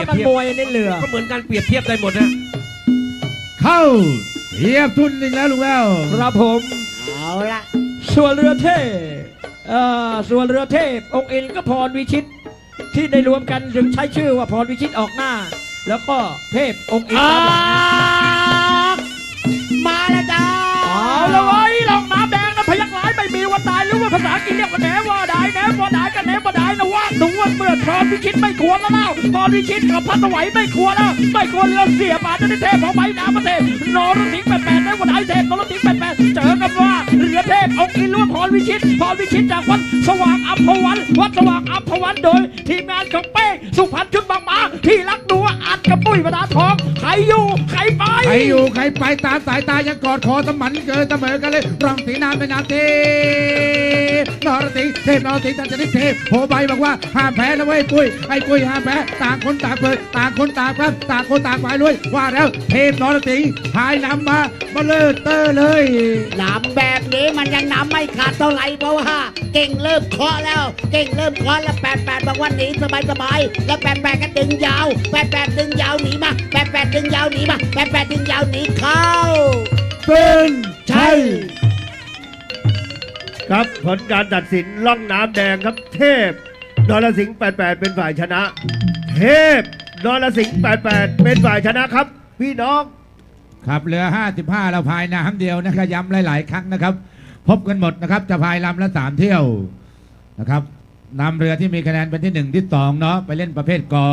รียบมันเทียบมวยนี่เรือ ก็เหมือนการเปรียบเทียบได้หมดนะ เข้าเทียบทุนหนึ่งแล้วลุงแล้วครับผมเอาละส่วนเรือเทพเอ่อส่วนเรือเทพองค์เอ็นก็พรวิชิต ที่ได้รวมกันถึงใช้ชื่อว่าพรวิชิตออกหน้า แล้วก็เทพองค์เอ็นออตามหลังกมาแล้วจ้าเอาละไว้ยลองน้ำแดงนะพยักร้ายไม่มีวันตายหรือว่าภาษาอังกฤษเรียกว่าแหนว่าได้แหนว่าได้กันแหนว่าได้นะว่าดูว่า เมื่อพรวิชิตไม่ควรแล้วเล่าพรวิชิตกับพัสวัยไม่ควรแล้ว ไม่ควรเรือเสียบาดจะได้เทพของใบน้ำประเทศนรสิง อเทพองค์อินร่วมพรวิชิตพรวิชิตจากวัดสว่างอัมพวัน วัดสว่างอัมพวันโดย ทีมงานของเป้งสุพรรณชุดบางมาที่รักดูอัดกับปุ้ยประดาทองใครอยู่ใครไปใครอยู่ใครไปตามสายตายังกอดคอสมันเกินเสมอกันเลยรองสีน้ำเป็นน้ำเทนรสิงห์เทพนรสิงห์ทันชนิดเทพโผใบบอกว่าห้ามแพ้นะเว้ยปุ้ยไอ้ปุ้ยห้ามแพ้ต่างคนต่างเปิดต่างคนต่างครับต่างคนต่างไปด้วยว่าแล้วเทพนรสิงห์พายนำมามาเลิศเตอร์เลยนำแบบนี้มันยังน้ำไม่ขาดเท่าไหร่เพราะว่าเก่งเริ่มเคาะแล้ว เก่งเริ่มเคาะแล้วแปดแปดบอกว่าหนีสบายสบายแล้วแปดแปดก็ดึงยาวแปดแปดดึงยาวหนีมาแปดแปดดึงยาวหนีมาแปดแปดดึงยาวหนีเข้าเป็นใช่ครับผลการตัดสินล่องน้ำแดงครับ เทพนรสิงห์88 เป็นฝ่ายชนะ เทพนรสิงห์88 เป็นฝ่ายชนะครับ พี่น้อง ครับเรือ 55 เราพายน้ำเดียวนะครับย้ำหลาย ๆ ครั้งนะครับ พบกันหมดนะครับจะพายลำละสามเที่ยวนะครับนำเรือที่มีคะแนนเป็นที่หนึ่งที่สองเนาะไปเล่นประเภทกอ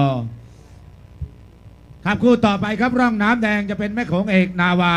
ครับคู่ต่อไปครับร่องน้ำแดงจะเป็นแม่โขงเอกนาวา